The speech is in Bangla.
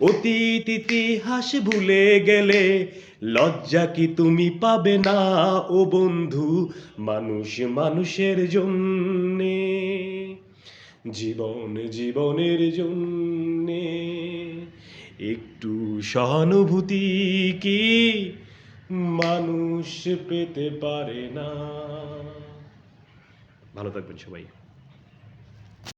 অতীত ইতিহাস ভুলে গেলে লজ্জা কি তুমি পাবে না, ও বন্ধু? মানুষ মানুষের জন্যে, জীবন জীবনের জন্যে। একটু সহানুভূতি কি মানুষ পেতে পারে না? ভালো থাকবেন সবাই।